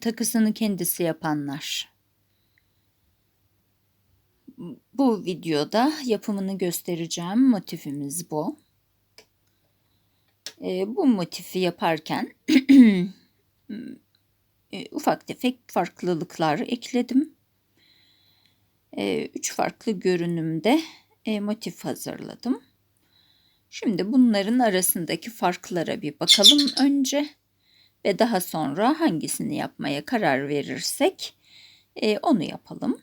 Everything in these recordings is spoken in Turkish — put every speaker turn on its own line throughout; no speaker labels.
takısını kendisi yapanlar. Bu videoda yapımını göstereceğim motifimiz bu. E, bu motifi yaparken e, ufak tefek farklılıklar ekledim. E, üç farklı görünümde e, motif hazırladım. Şimdi bunların arasındaki farklara bir bakalım önce ve daha sonra hangisini yapmaya karar verirsek e, onu yapalım.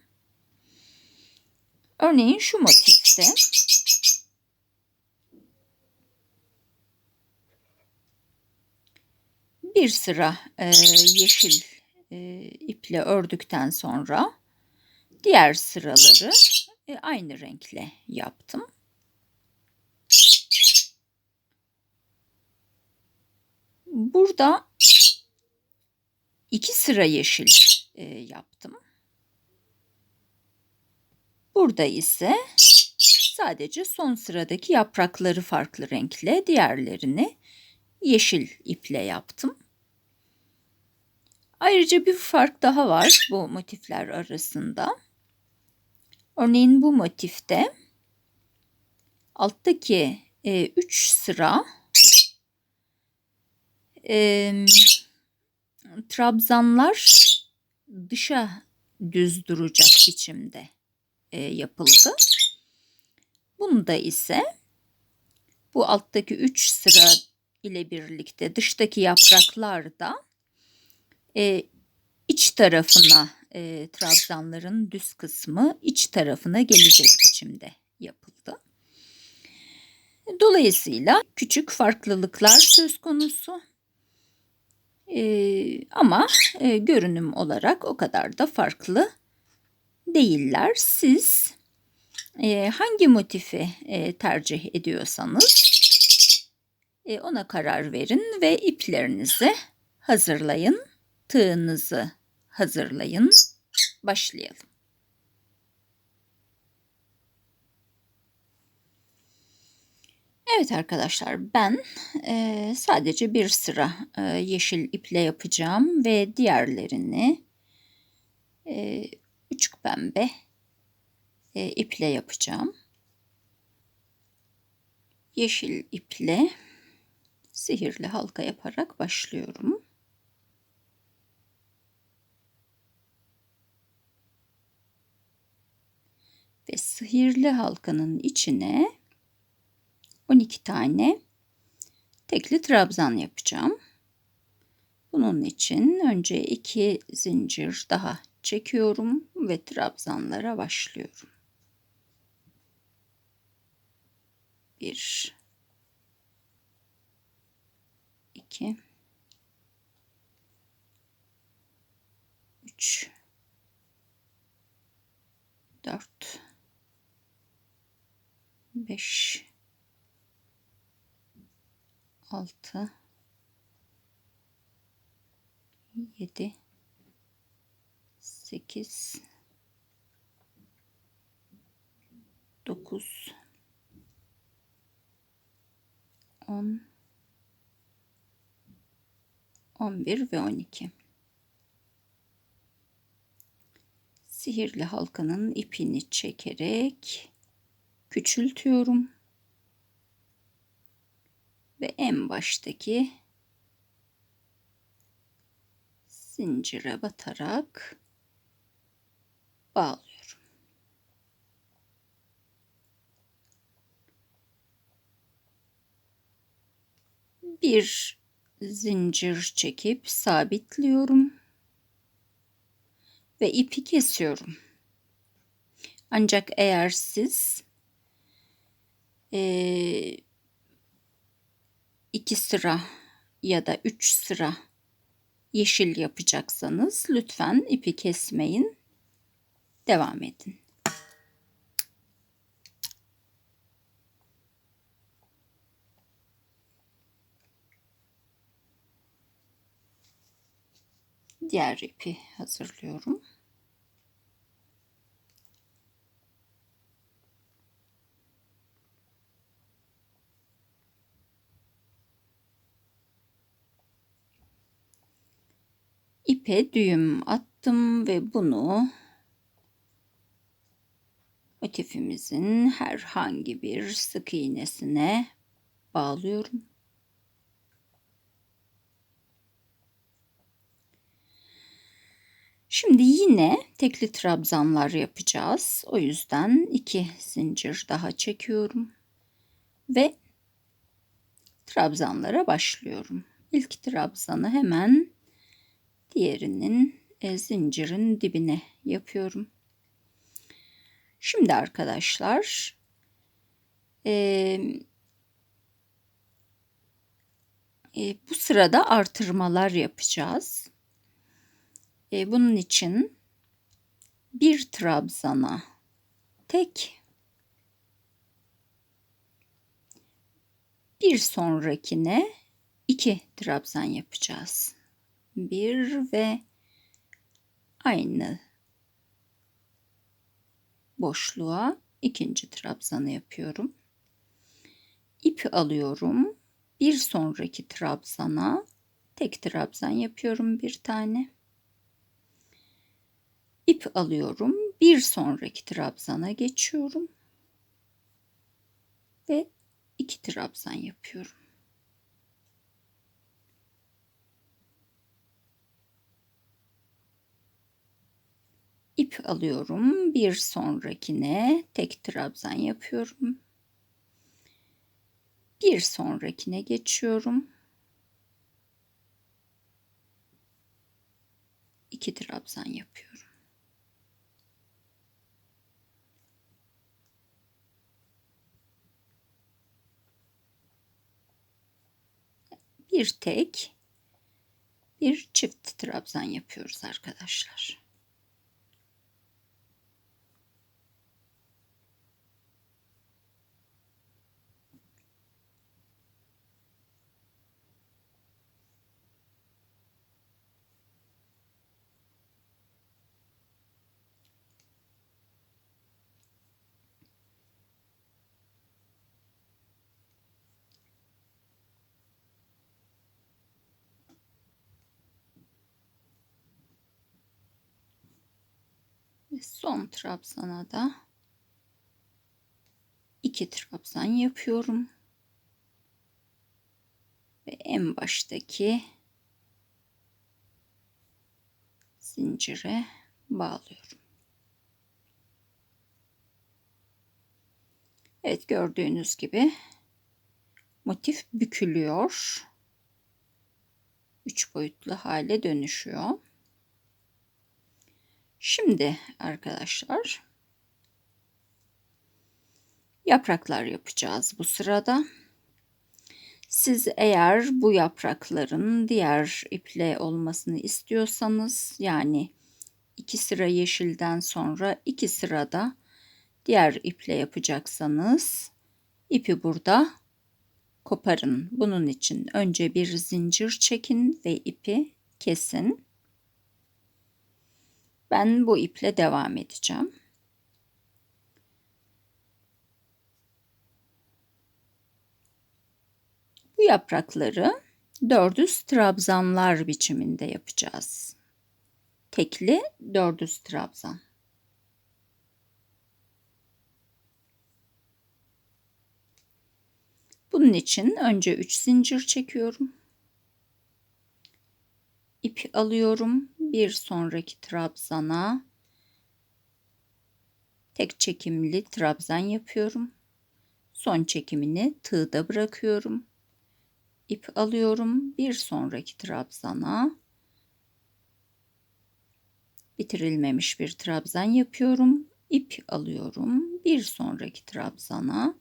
Örneğin şu motifte bir sıra e, yeşil e, iple ördükten sonra diğer sıraları e, aynı renkle yaptım. Burada iki sıra yeşil e, yaptım. Burada ise sadece son sıradaki yaprakları farklı renkle, diğerlerini yeşil iple yaptım. Ayrıca bir fark daha var bu motifler arasında. Örneğin bu motifte alttaki 3 e, üç sıra e, trabzanlar dışa düz duracak biçimde e, yapıldı. Bunda ise bu alttaki 3 sıra ile birlikte dıştaki yapraklar da e, iç tarafına e, trabzanların düz kısmı iç tarafına gelecek biçimde yapıldı. Dolayısıyla küçük farklılıklar söz konusu. Ee, ama e, görünüm olarak o kadar da farklı değiller. Siz e, hangi motifi e, tercih ediyorsanız e, ona karar verin ve iplerinizi hazırlayın, tığınızı hazırlayın. Başlayalım. Evet arkadaşlar ben e, sadece bir sıra e, yeşil iple yapacağım ve diğerlerini e, uçuk pembe e, iple yapacağım. Yeşil iple sihirli halka yaparak başlıyorum. Ve sihirli halkanın içine 12 tane tekli trabzan yapacağım. Bunun için önce iki zincir daha çekiyorum ve trabzanlara başlıyorum. Bir, iki, üç, dört, beş, altı, yedi, sekiz, dokuz, on, on bir ve on iki. Sihirli halkanın ipini çekerek küçültüyorum ve en baştaki zincire batarak bağlıyorum. Bir zincir çekip sabitliyorum ve ipi kesiyorum. Ancak eğer siz e, iki sıra ya da üç sıra yeşil yapacaksanız lütfen ipi kesmeyin. Devam edin. Diğer ipi hazırlıyorum. İpe düğüm attım ve bunu motifimizin herhangi bir sık iğnesine bağlıyorum. Şimdi yine tekli trabzanlar yapacağız. O yüzden iki zincir daha çekiyorum ve trabzanlara başlıyorum. İlk trabzanı hemen diğerinin e, zincirin dibine yapıyorum. Şimdi arkadaşlar e, e, bu sırada artırmalar yapacağız. E, bunun için bir trabzana tek bir sonrakine iki trabzan yapacağız. Bir ve aynı boşluğa ikinci trabzanı yapıyorum. İp alıyorum. Bir sonraki trabzana tek trabzan yapıyorum bir tane. İp alıyorum. Bir sonraki trabzana geçiyorum. Ve iki trabzan yapıyorum. İp alıyorum. Bir sonrakine tek trabzan yapıyorum. Bir sonrakine geçiyorum. İki trabzan yapıyorum. Bir tek bir çift trabzan yapıyoruz arkadaşlar. Ve son trabzana da iki trabzan yapıyorum. Ve en baştaki zincire bağlıyorum. Evet gördüğünüz gibi motif bükülüyor. Üç boyutlu hale dönüşüyor. Şimdi arkadaşlar yapraklar yapacağız bu sırada. Siz eğer bu yaprakların diğer iple olmasını istiyorsanız yani iki sıra yeşilden sonra iki sırada diğer iple yapacaksanız ipi burada koparın. Bunun için önce bir zincir çekin ve ipi kesin. Ben bu iple devam edeceğim. Bu yaprakları dördüz trabzanlar biçiminde yapacağız. Tekli dördüz trabzan. Bunun için önce 3 zincir çekiyorum. İp alıyorum bir sonraki trabzana tek çekimli trabzan yapıyorum. Son çekimini tığda bırakıyorum. İp alıyorum. Bir sonraki trabzana bitirilmemiş bir trabzan yapıyorum. İp alıyorum. Bir sonraki trabzana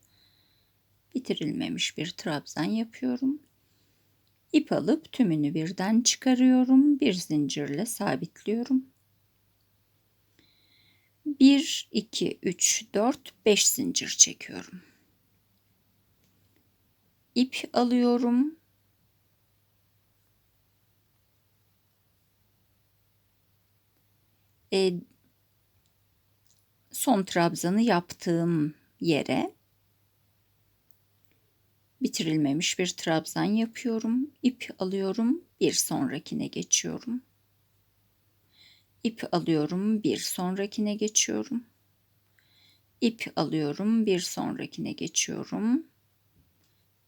bitirilmemiş bir trabzan yapıyorum. İp alıp tümünü birden çıkarıyorum. Bir zincirle sabitliyorum. 1, 2, 3, 4, 5 zincir çekiyorum. İp alıyorum. E, son trabzanı yaptığım yere bitirilmemiş bir trabzan yapıyorum. ip alıyorum. Bir sonrakine geçiyorum. ip alıyorum, bir sonrakine geçiyorum. İp alıyorum, bir sonrakine geçiyorum.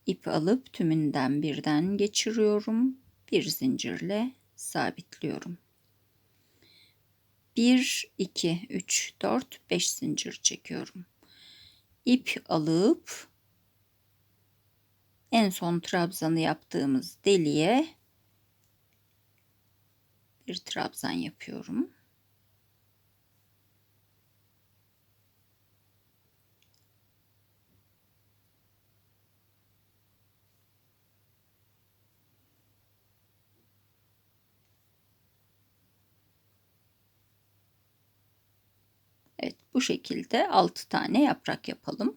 İp alıp tümünden birden geçiriyorum. Bir zincirle sabitliyorum. 1 2 3 4 5 zincir çekiyorum. İp alıp en son trabzanı yaptığımız deliğe bir trabzan yapıyorum. Evet bu şekilde 6 tane yaprak yapalım.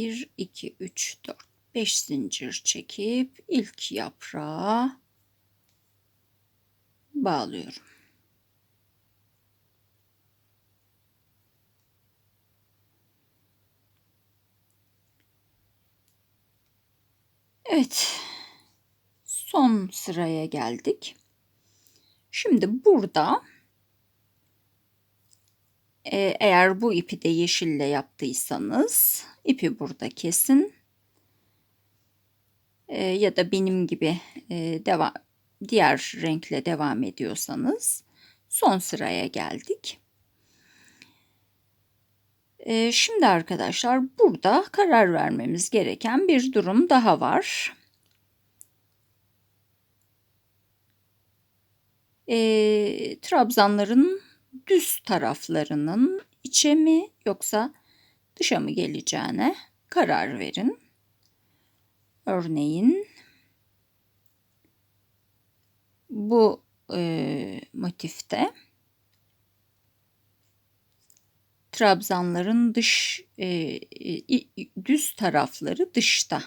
Bir, iki, üç, dört, beş zincir çekip ilk yaprağı bağlıyorum. Evet. Son sıraya geldik. Şimdi burada e, eğer bu ipi de yeşille yaptıysanız ipi burada kesin. E, ya da benim gibi e, devam diğer renkle devam ediyorsanız son sıraya geldik. Ee, şimdi arkadaşlar burada karar vermemiz gereken bir durum daha var. Ee, trabzanların düz taraflarının içe mi yoksa dışa mı geleceğine karar verin. Örneğin bu e, motifte trabzanların dış e, düz tarafları dışta.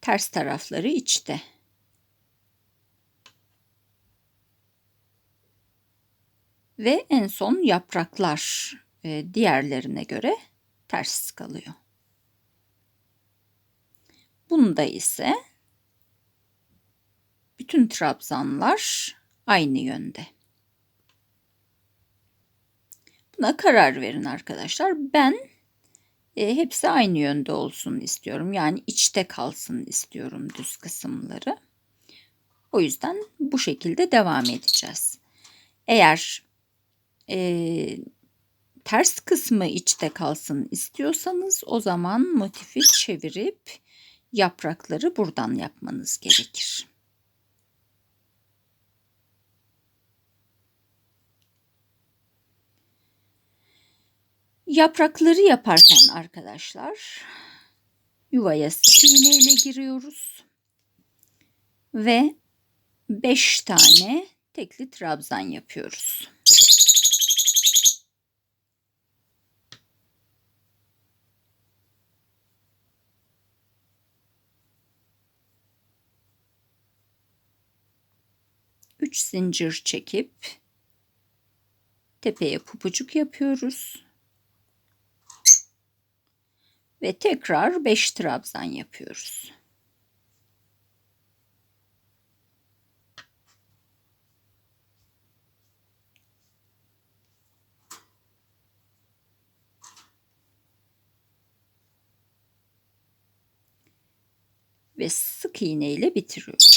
Ters tarafları içte. Ve en son yapraklar e, diğerlerine göre ters kalıyor. Bunda ise bütün trabzanlar aynı yönde. Buna karar verin arkadaşlar. Ben e, hepsi aynı yönde olsun istiyorum. Yani içte kalsın istiyorum düz kısımları. O yüzden bu şekilde devam edeceğiz. Eğer e, ters kısmı içte kalsın istiyorsanız o zaman motifi çevirip yaprakları buradan yapmanız gerekir. Yaprakları yaparken arkadaşlar yuvaya sık iğne ile giriyoruz. Ve 5 tane tekli trabzan yapıyoruz. Üç zincir çekip tepeye pupucuk yapıyoruz ve tekrar 5 trabzan yapıyoruz. Ve sık iğne ile bitiriyoruz.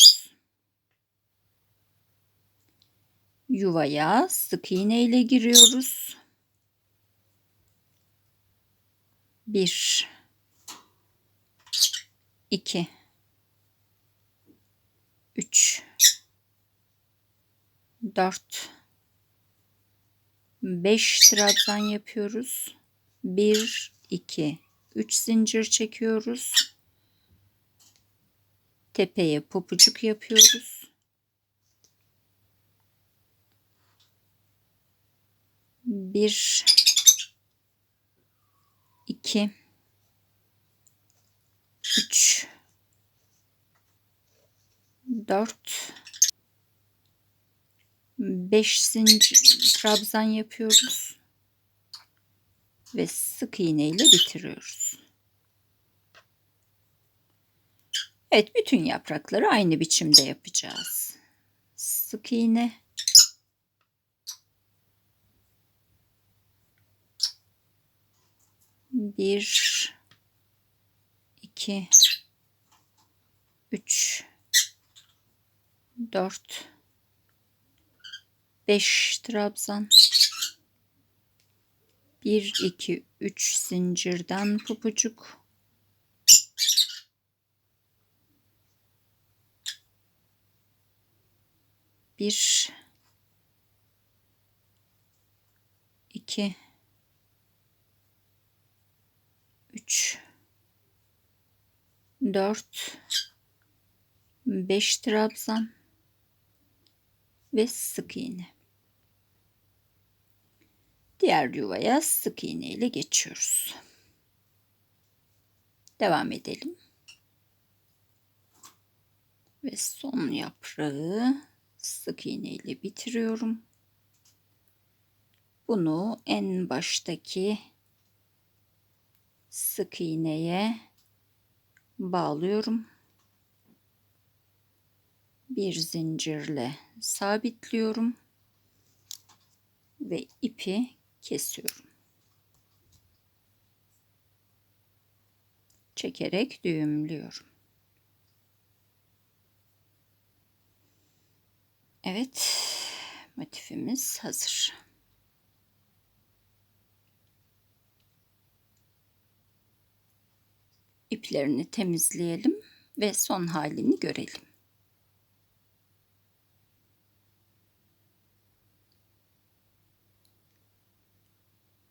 Yuvaya sık iğne ile giriyoruz. 1 2 3 4 5 trabzan yapıyoruz. 1 2 3 zincir çekiyoruz. Tepeye popucuk yapıyoruz. Bir 2 3 4 5 zincir trabzan yapıyoruz. ve sık iğne ile bitiriyoruz. Evet, bütün yaprakları aynı biçimde yapacağız. Sık iğne. Bir, iki, üç, dört, beş trabzan. Bir, iki, üç zincirden pupucuk. Bir, iki, üç, dört, beş trabzan ve sık iğne. Diğer yuvaya sık iğne ile geçiyoruz. Devam edelim. Ve son yaprağı sık iğne ile bitiriyorum. Bunu en baştaki sık iğneye bağlıyorum. Bir zincirle sabitliyorum ve ipi kesiyorum. Çekerek düğümlüyorum. Evet, motifimiz hazır. İplerini temizleyelim ve son halini görelim.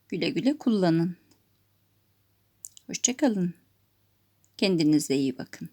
Güle güle kullanın. Hoşçakalın. Kendinize iyi bakın.